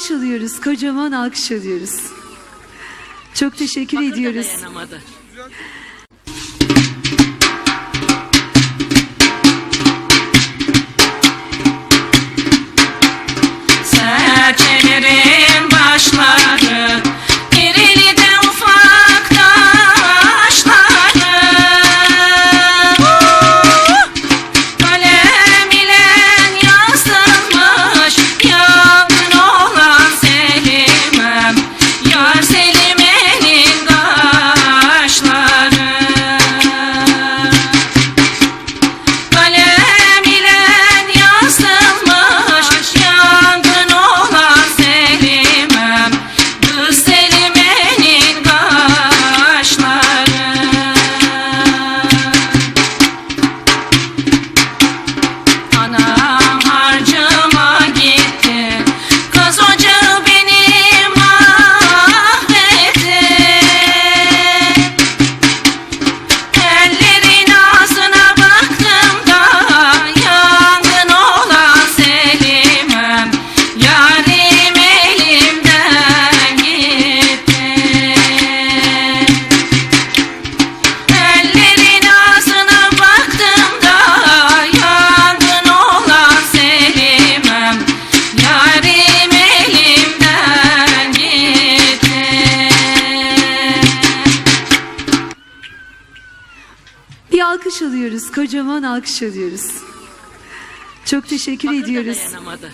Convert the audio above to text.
alkış alıyoruz. Kocaman alkış alıyoruz. Çok teşekkür Bakın ediyoruz. Da dayanamadı. alkış alıyoruz. Kocaman alkış alıyoruz. Çok teşekkür Bakın ediyoruz. Da.